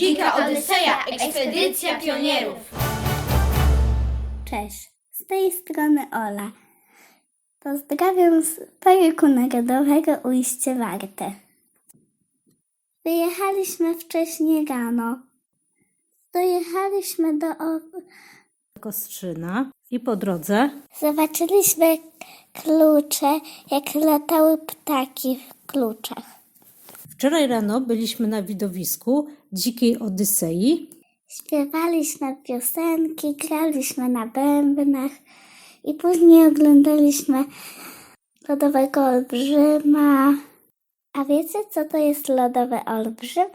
Dzika Odyseja, ekspedycja pionierów. Cześć, z tej strony Ola. Pozdrawiam z Parku Narodowego Ujście Warte. Wyjechaliśmy wcześniej rano. Dojechaliśmy do... O... Kostrzyna i po drodze Zobaczyliśmy klucze, jak latały ptaki w kluczach. Wczoraj rano byliśmy na widowisku Dzikiej Odysei. Śpiewaliśmy piosenki, graliśmy na bębnach i później oglądaliśmy lodowego olbrzyma. A wiecie, co to jest lodowy olbrzym?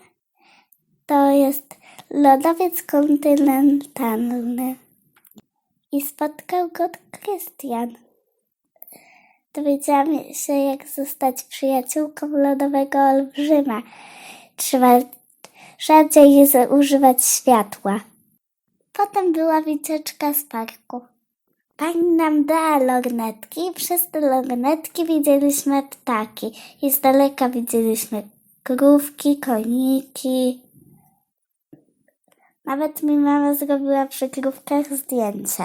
To jest lodowiec kontynentalny. I spotkał go Krystian. Dowiedziałam się, jak zostać przyjaciółką lodowego olbrzyma. Trzeba rzadziej używać światła. Potem była wycieczka z parku. Pani nam dała lornetki i przez te lornetki widzieliśmy ptaki. I z daleka widzieliśmy krówki, koniki. Nawet mi mama zrobiła przy krówkach zdjęcie.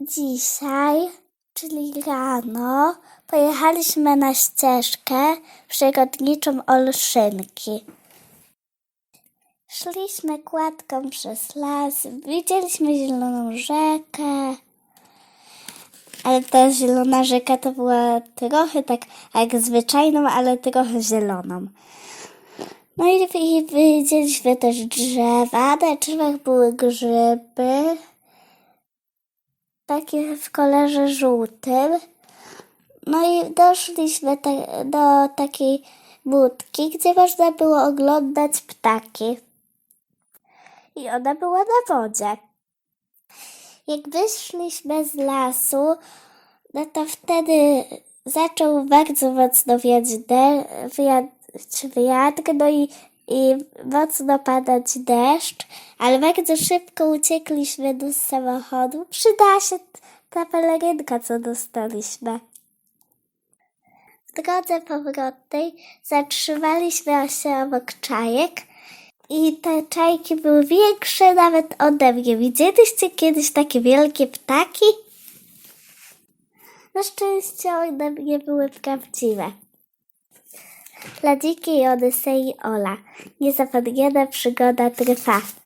Dzisiaj, czyli rano, pojechaliśmy na ścieżkę przyrodniczą Olszynki. Szliśmy kładką przez las, widzieliśmy zieloną rzekę. Ale ta zielona rzeka to była trochę tak jak zwyczajną, ale trochę zieloną. No i, i widzieliśmy też drzewa. Na drzewach były grzyby. Takie w kolorze żółtym. No i doszliśmy ta, do takiej budki, gdzie można było oglądać ptaki. I ona była na wodzie. Jak wyszliśmy z lasu, no to wtedy zaczął bardzo mocno wiać de- wiatr, wiatr, no i, i mocno padać deszcz, ale bardzo szybko uciekliśmy do samochodu. Przydała się ta pelerynka, co dostaliśmy. W drodze powrotnej zatrzymaliśmy się obok czajek i te czajki były większe nawet ode mnie. Widzieliście kiedyś takie wielkie ptaki? Na szczęście one nie były prawdziwe. Dla dzikiej Odysei Ola. Niezapomniana przygoda trwa.